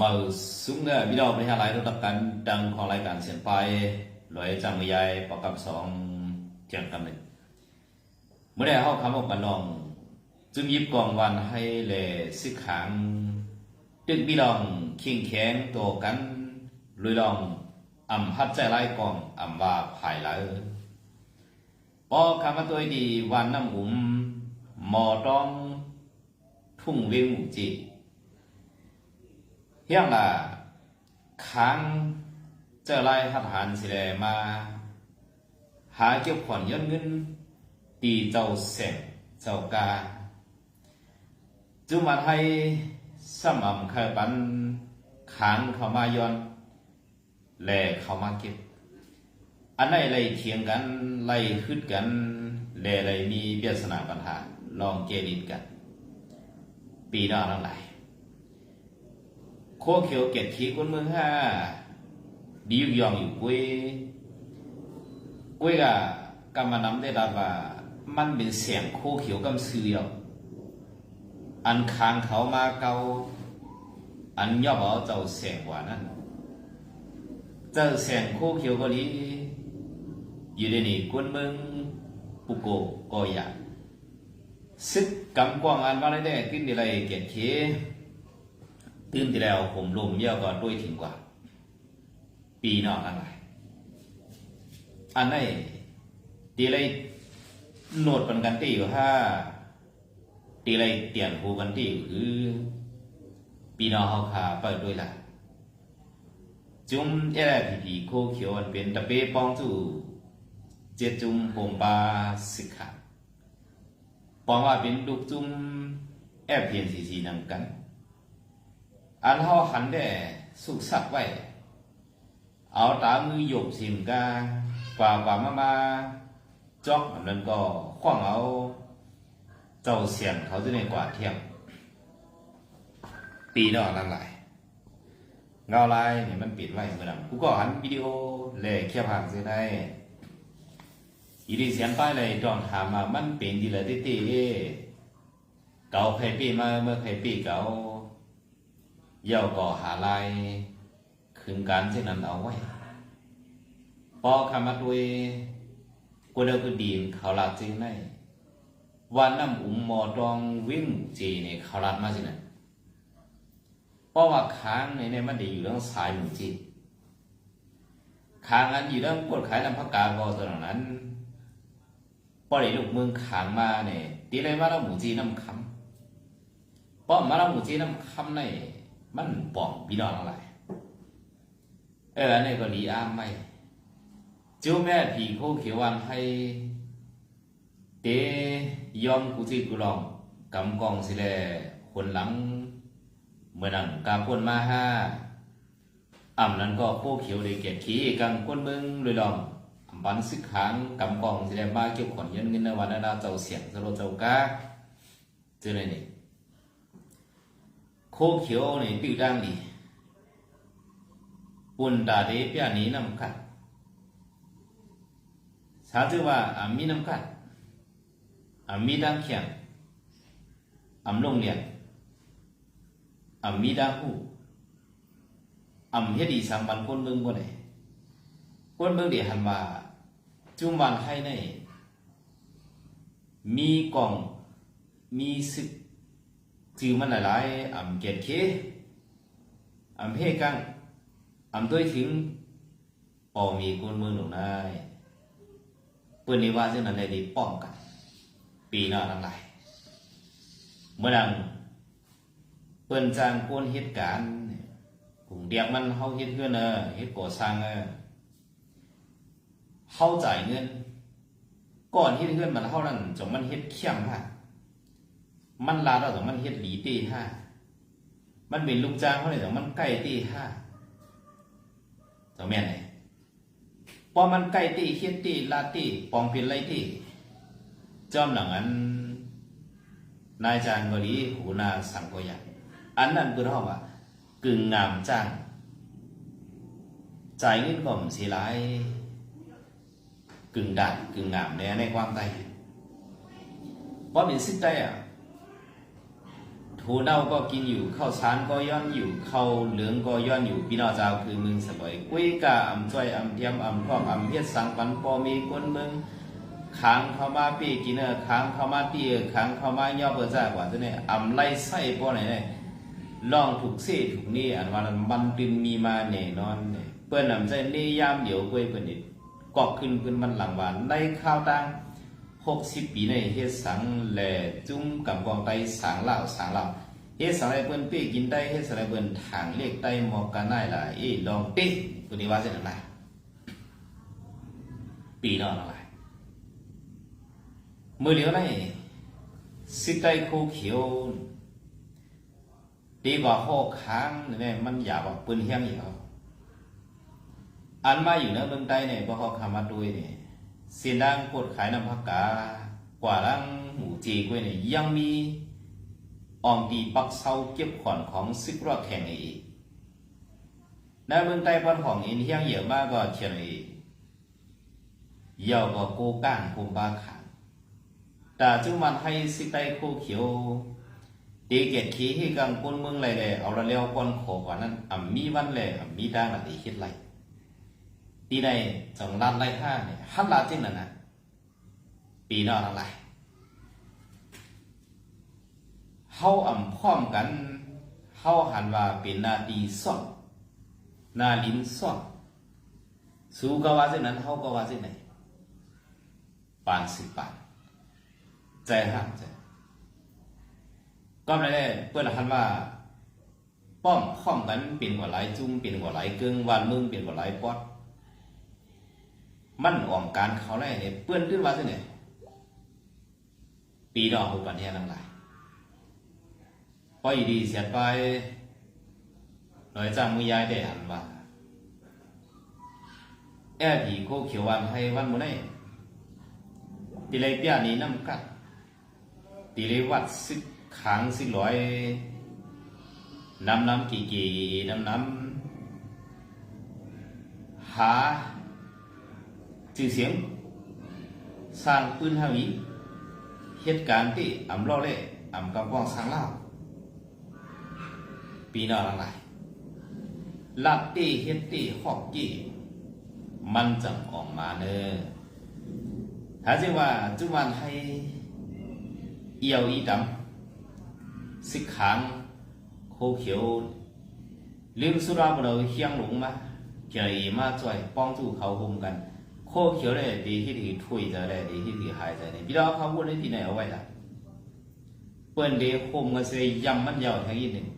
มาซุ้งเนี่ยพี่น้องไม่ใช่ไรรู้ตักกันดังของรายการเสียงไปลอยจังมยายประกับสองเจียงกันหนึ่งเมื่อได้เข้าคำว่าปนอง จึงยิบกองวันให้เลสิขังตึกพี่น้องเคียงแข็งตัวกันลุยลองอ่ำพัดใจไล่กองอ่ำว่าภายหลังปอคำว่าตัวดีวันน้ำอุ่มหมอต้องทุ่งเวงหมู่จี เฮียงล่ะค้างเจอไรหัดหันสิแลมา หาเก็บขวัญย้อนเงิน ตีเจ้าแสงเจ้ากาจุมาไทยสม่ำเคยปันค้างเขามาย้อนแลเขามาเก็บ อันไหนไล่เถียงกันไล่ขึ้นกันแลไล่มีเบียดสนาปัญหาลองเกดิดกัน ปีหน้าทั้งหลาย โคเขียวเกตขีคนเมืองห้าดีอยู่ยองอยู่กุ้ยกุ้ยกะกำมานำได้ดาว่ามันเป็นเสียงโคเขียวกำซื้ออันคางเขามาเกาอันย่อเอาเจ้าเสียงกว่านั้นเจ้าเสียงโคเขียวก็ลีอยู่ในนี่คนเมืองปุโกกอยากซึกกำกวางอันว่าได้ได้ขึ้นในไรเกตขี ตื่นที่แล้วผมลมเยี่ยวก็ด้วยถึงกว่า ปีนอกอะไรอันไหนตีไรโนดปันกันตีอยู่ถ้าตีไรเตียนหูกันตีอยู่คือ ปีนอกเขาขาเปิดด้วยละจุ่มแย่ผีผีโคเขียวอันเป็นตะเปปองจู่เจ็ดจุ่มโฮมปลาสิกขาปองว่าเป็นลูกจุ่มแอบเพียนสีสีนังกัน อันเฮาหันได้สุกสักไว้ เอาตามือหยกสิมกากว่ากว่ามามาจอกอันนั้นก็ขว้างเอาเจ้าเสียงเขาจะในกว่าเที่ยงปีนอกนั่นหลายเงาลายเนี่ยมันปิดไว้เมื่อนั้นกูก็หันวิดีโอเลยเคียบหางเสียได้อีดีเสียงป้ายเลยจองถามมามันเป็นดีเลยติติเก่าใครปีมาเมื่อใครปีเก่า เย่าก่อหาลายคืนการเช่นนั้นเอาไว้พอคำมาด้วยกูเดกูดีมเขาลาจริงไหนวันน้ำอุ่มหมอดองวิ่งจีเนี่ยเขาลาดมาสินะเพราะว่าค้างในเนี่ยมันได้อยู่เรื่องสายหนุ่มจีค้างอันอยู่เรื่องปวดขายลำพักกาบอตัวนั้นพอได้ลูกเมืองขางมาเนี่ยตีเลยมาแล้วหมูจีน้ำคำเพราะมาแล้วหมูจีน้ำคำใน มันป่องพี่น้องอะไรเอออันนี้ก็ดีอ้ามไม่จูแม่ผีโคเขียววันให้เตยอมกุจิกุลองกำกองสิแลคนหลังเมื่อนังกาพนมาห้าอ่ำนั้นก็โคเขียวเลยเกียรติขีกังก้นเบิ้งเลยดองบันซึกขางกำกองสิแลมาเกี่ยวขอนเงินเงินในวันนั้นเจ้าเสียงสโลเจ้ากาเจอเลยนี่ khô khiếu này biểu đang đi quân đà đế bia ní nằm cắt xá thứ ba ám mi nằm cắt ám mi đang khiang ám lông liền ám mi đang hủ ám hết đi sám bắn quân mương bữa này quân mương để hẳn mà chung bàn hay này มีกล่อง มีศึก จือมันหลายๆอ่ำเกียดเคอ่ำเพกังอ่ำด้วยถึงปอมีกุนมือหนุนได้เปิ้นนี้ว่าซึ่งนั้นได้ดีป้องกัน ปีหน้าทั้งหลายเมื่อดังเปิ้นจ้างคนเหตุการณ์กลุ่มเดียกมันเฮาเฮ็ดเฮือนเออเฮ็ดก่อสร้างเออเฮาจ่ายเงิน ก่อนเฮ็ดเฮือนมันเฮานั่นจงมันเฮ็ดเขี้ยมฮะ มันลาเราแต่มันเฮ็ดหลีตีห้ามันเป็นลูกจ้างเขาเลยแต่มันใกล้ตีห้าตัวแม่ไหนพอมันใกล้ตีเฮ็ดตีลาตีปองเป็นไรตีจอมหลังอันนายจางก็ดีหูนาสังก็อยากอันนั้นคือเท่าว่ากึ่งงามจ้างจ่ายเงินก่อมสีหลายกึ่งด่านกึ่งงามในในความใจเพราะเป็นสิ่งใดอะ โทถูเน่าก็กินอยู่ข้าวสารก็ย้อนอยู่ข้าวเหลืองก็ย้อนอยู่พี่น้องเจ้าคือมึงสบายกุ้ยกาอำจ้อยอำเทียมอำท่องอำเฮ็ดสังปันปอมีคนมึงค้างเข้ามาปีกินเออค้างเข้ามาตีเออค้างเข้ามาย่อเบอร์จ้ากว่าจะเนี่ยอำไล่ไส้ปอไหนเนี่ยลองถูกเสียถูกนี่อันว่ามันดึงมีมาแน่นอนเนี่ยเปิ้นนำใจนี่ยามเดี๋ยวกุ้ยเปิ้นนี่กอกขึ้นเปิ้นมันหลังหวานได้ข้าวตัง หกสิบปีในเฮ็ดสังแหล่จุ้มกับกองไตสังเหล่าสังเหล่าเฮ็ดสังไรเปิ้นเป้กินได้เฮ็ดสังไรเปิ้นทางเลขได้หมอกกันได้ล่ะเอ้ลองเป้ตัวนี้ว่าเส้นอะไรปีนอนอะไรมือเหลียวได้สิได้โคเขียวดีกว่าหอกค้างเนี่ยมันหยาบกว่าปืนเฮียงอีกอาอันมาอยู่เนื้อเมืองใต้เนี่ยบ่เขาคำมาด้วยเนี่ย เสียนดังกดขายน้ำผักกากว่าลังหมูจีกล้วยเนี่ยยังมีออมดีปักเซาเก็บขอนของซิกรอแข่งอีกในเมืองใต้บ้านของอินเฮียงเยอะมากก็เชียงอีกเยาวก็โกก้างคุมบาขานแต่จุมันให้สิใต้โคเขียวตีเกตขี้ให้กังก้นเมืองไรเลยเอาละเลี้ยวก้อนขอกว่านั้นอ่ำมีวันเลยอ่ำมีด้านอะไรคิดไร ปีในสองล้านไร่ห้าเนี่ยฮัตลาจริงนะนะปีนอกอะไรเฮาอ่ำพร้อมกันเฮาหันว่าเป็นนาดีซ่อนนาลินซ่อนสู้ก็ว่าเช่นนั้นเฮาก็ว่าเช่นไหนปานสิปานใจหักใจก็ไม่ได้เปิ้นหันว่าป้อมพร้อมกันเป็นกว่าหลายจุ้มเป็นกว่าหลายเกิงวันมึงเป็นกว่าหลายปอด มันออมการเขาได้เนี่ยเปื้อนขึ้นมาสิเนี่ยปีดอกหุบปันเทียนังหลายพออีดีเสียไปหน่อยจ้างมือยายได้หันว่าแอบผีโคเขียววันให้วันมื้อนี้ตีเลยเปียนี้น้ำกัดตีเลยวัดสิขางสิร้อยน้ำน้ำกี่กี่น้ำน้ำหา ชื่อเสียง สร้างปืนเฮาอีเหตุการณ์ที่อำล้อเล่อำกับว่องสร้างเล่าปีนออะไรลัดตี้เฮ็ดตี้ฮอกกี้ มันจังออกมาเนอถ้าจะว่าจุวันให้เอียวอีดำสิกขางโคเขียวลืมสุราบเราเฮียงหลงมาเกี่ยมาจ่อยป้องจูเขาหุมกัน โคเขียวเลยดีที่ถือถุยใจเลยดีที่ถือหายใจเนี่ยพี่เราเขาพูดได้ที่ไหนเอาไว้ล่ะเปิ้นเดคมก็เสยยำมันยาวทั้งอีหนึ่ง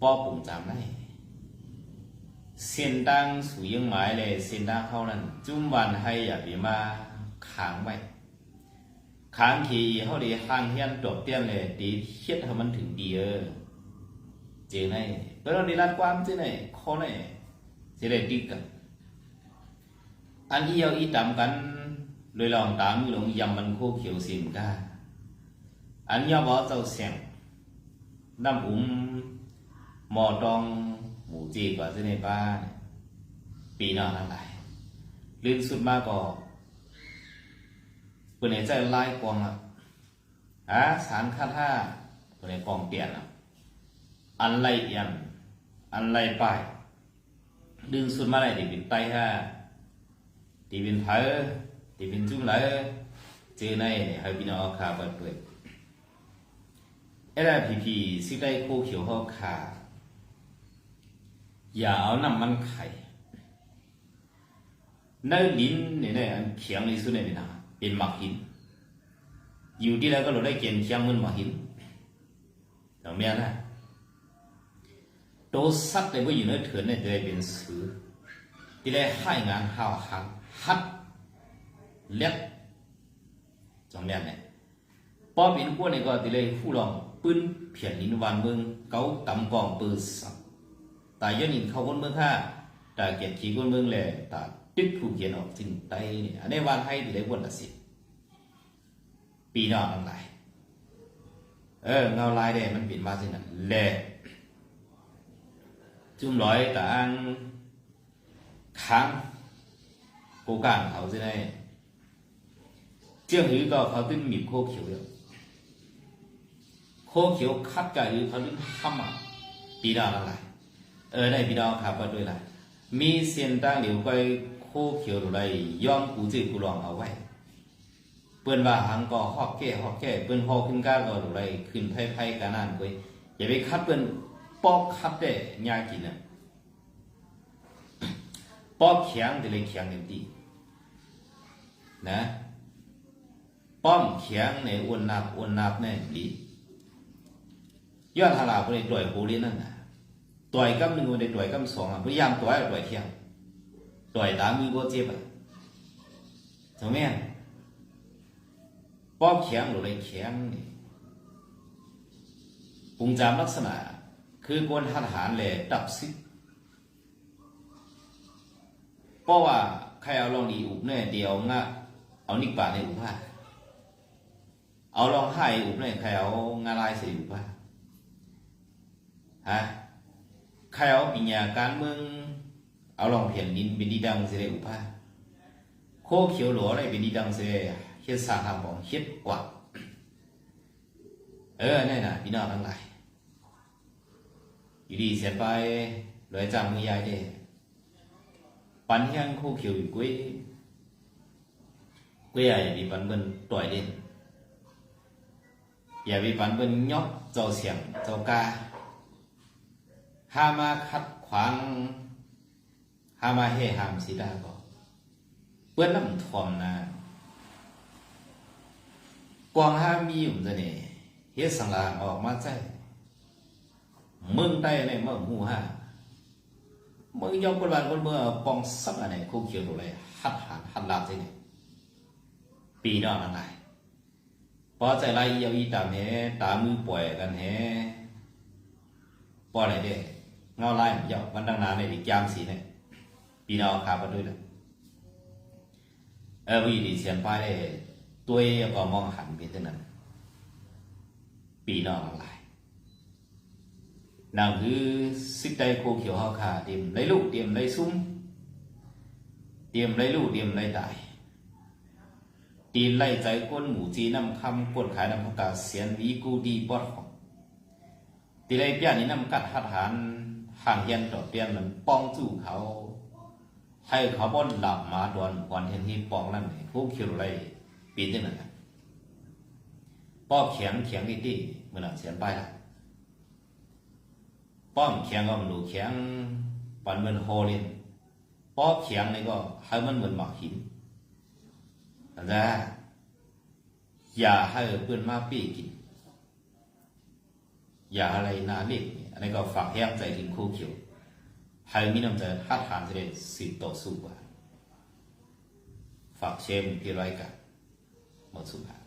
ปอปุ่มจำได้เส้นดังสูยังหมายเลยเส้นดังเขานั้นจุ่มวันให้อย่าไปมาค้างไว้ค้างขี่เขาดีห่างเฮียนจบเตี้ยนเลยดีเฮ็ดให้มันถึงดีเออเจอไหนเปิ้นนี่รัดความเจอไหนข้อไหนจะได้ติดกัน อันที่เอาอีตำกันโดยลองตามมือลงยำมันโคเขียวสิมกาอันยาบอเจ้าเสียงน้ำอุ้มหมอดองหมูจีกว่าจะในบ้านปีนอนอะไรลื่นสุดมากก็เปิดในใจไล่กวางอะฮะสารคาท่าเปิดในกองเปลี่ยนอะอันไรเอียนอันไรไปดึงสุดมาเลยดิบินไตฮะ ตีเป็นเผอตีเป็นจุ่มไหลเจอในให้พี่น้องขาเปิดเปิดเอราพีพีสิได้คู่เขียวเขาขาอย่าเอาน้ำมันไข่ในลิ้นเนี่ยเนี่ยเขียงในสุดเนี่ยนะเป็นหมักหิน อยู่ที่แล้วก็เราได้เกียนเขียงมันหมักหินตรงเนี้ยนะโตสัตว์ในว่าอยู่ในเถื่อนเนี่ยจะได้เป็นสือที่ได้ให้งานห้าวหัง ฮัดเล็กสองแบบเนี่ยพอเป็นพวกนี้ก็ติเลยผู้ลองปืนเพียนนินวันเมืองเกาตำกองปืนสับแต่ย้อนหินเข้าคนเมืองห้าแต่เกียรติคนเมืองเลยแต่ตึกผู้เขียนออกจริงไตเนี่ยอันนี้วันให้ติเลยวันละสิปีนอกทั้งหลายเออเงาลายเด้มันเป็นมาสินะแหล่จุ่มร้อยต่างค้าง cố gắng học thế này chưa hữu có khó tin mịp khô kiểu được โคเขียวคัดกะอือเขาลึกทำอะปีดาวอะไรเออได้ปีดาวครับก็ด้วยละมีเส้นตั้งเหลียวก็โคเขียวอะไรย้อมกูจื้อกูลองเอาไว้เปิ้นว่าหังก็ฮอกแก่ฮอกแก่เปิ้นฮอกขึ้นก้าก็อะไรขึ้นไผๆกันนั่นก้อยอย่าไปคัดเปิ้นปอกคัดได้ยากินน่ะปอกแข็งแต่เลยแข็งเต็มที่ นะป้อมแข็งในอ้วนนับอ้วนนับแน่ดียอนทลาบ่ได้ต่อยโหเรียนนั่นนะต่อยกำหนึ่งบ่ได้ต่อยกำสองอะพยายามต่อยต่อยเที่ยงต่อยตามมือบ่เจ็บอะถูกไหมป้อมแข็งหรืออะไรแข็งนี่ปุงจามลักษณะ คือกวนทหารเลยดับซิเพราะว่าใครเอาลองดีอุบเนี่ยเดียวงะ เอานิกป่าในอุบผ้าเอาลองให้อุบเนี่ยใครเอางาลายใส่อุบผ้าฮะใครเอาปิญญาการเมืองเอาลองเพียนดินเป็นดีดังเสดอุบผ้าโคเขียวหลัวอะไรเป็นดีดังเสดเฮ็ดสางทางบอกเฮ็ดกว่าเออนี่นะพี่น้องทั้งหลายอยู่ดีเสียไปลอยจำมือยายเด้ปันยังคู่เขียวอยู่กุ้ย กุ้ยใหญ่ bị ปันเบิ้นต่อเด่นอย่า bị ปันเบิ้นยอกเจ้าเสียงเจ้ากาห้ามาขัดขวางห้ามาเฮหามสิดาก็เปิ้นน้ำทอมนะกวางห้ามีอยู่จะเนี่ยเฮ็ดสังลางออกมาใจมึงได้ในเมื่อหูห้ามึงยกบนบานบนเมื่อปองสักอะไรคู่เขียวตัวเลยหัดหันหัดลาบใจเนี่ ปีนอนอะไรพอใจไรเยาอีตามเฮตามือป่วยกันเฮปออะไรเด้เงาไล่เยาวันดังนานในอีกยามสีเนี่ยปีนอนขาไปด้วยเลยเออวีดีเสียนไปได้ตัวเองก็มองหันไปที่นั่นปีนอกอะไรนั่นคือสิกใจโคเขียวเฮาคาเตรียมไรลูกเตรียมไรซุ้มเตรียมไรลูกเตรียมไรตาย ตีไล่ใจก้นหมูจีน้ำคำกดขายน้ำกาเสียนวีกูดีปอดของตีไรเปียนี่น้ำกัดหัดหันห่างเฮียนต่อเปียนมันป้องจู่เขา ให้เขาบ่นหลับมาดวนก่อนเห็นที่ปองนั่นพวกเขียวไรปีนที่นั่นป้อเขียงเขียงดีดีเมื่อนั้นเสียนไปละป้อมเขียงก็มันดูเขียงปันเหมือนโฮลินป้อเขียงนี่ก็ให้มันเหมือนหมากหิน นะอย่าให้เพื่อนมาปี้กิน อย่าอะไรนาเล็กอันนี้ก็ฝากแห้งใจถึงคู่เขียวให้มีน้ำใจฮัดหานจะได้สิต่อสู้กว่าฝากเชมพี่ร้อยกันหมดสุภา